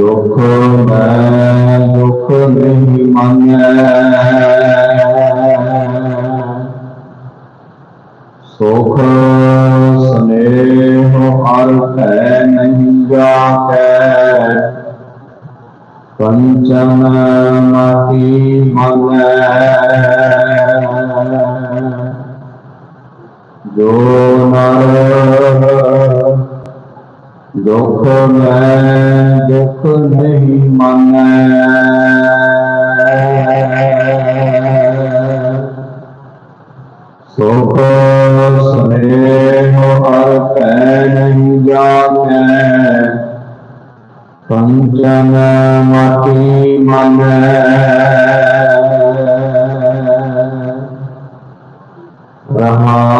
दुख में दुख नहीं मंगे। सुख स्नेह अर्थ नहीं जाते। पंचम मती मन जो ਦੁਖ ਮੈਂ ਦੁਖ ਨਹੀਂ ਮੰਨੈ। ਸੁਖ ਸਨੇਹ ਅਰਥ ਨਹੀਂ ਜਾਣੈ। ਪੰਚਨ ਮਤੀ ਮਨੈ। ਰਹਾ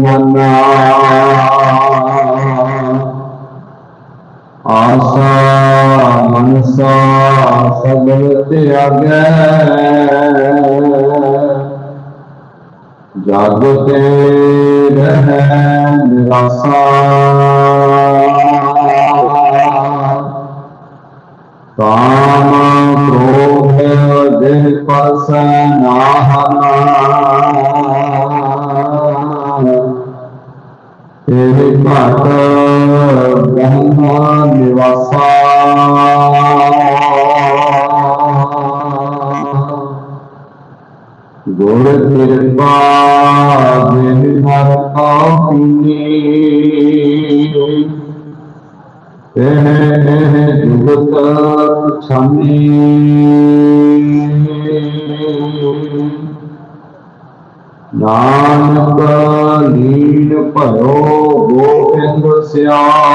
ਮਨਾ। ਆਸਾ ਮਨਸਾ ਸਗਲ ਤਿਆਗੈ। ਜਗ ਰਹਿ ਨਿਰਾਸਾ। الرحمن وصال गुर कृपा बिन जुगत क्षमी नानक लीन भयो गोविंद श्याम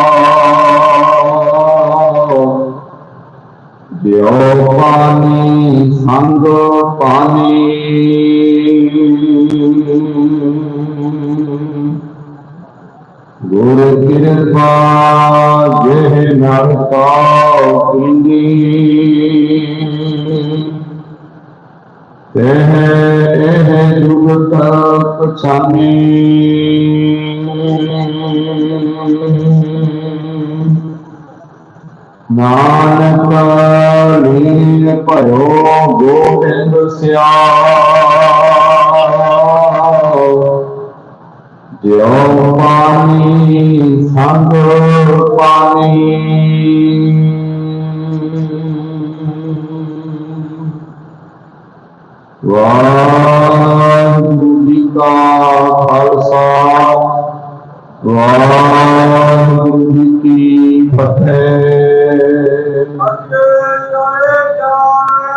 पानी। संग पानी गुर कृपा जह नर पाओ तह एह जुग तक छानी ਨਾਨਕ ਲੀਨ ਭਇਓ ਗੋਬਿੰਦ ਸਿਆ ਜਿਉ ਪਾਣੀ ਸੰਗ ਪਾਣੀ। ਵਾਹਿਗੁਰੂ ਜੀ ਕਾ ਖਾਲਸਾ। ਵਾਹਿਗੁਰੂ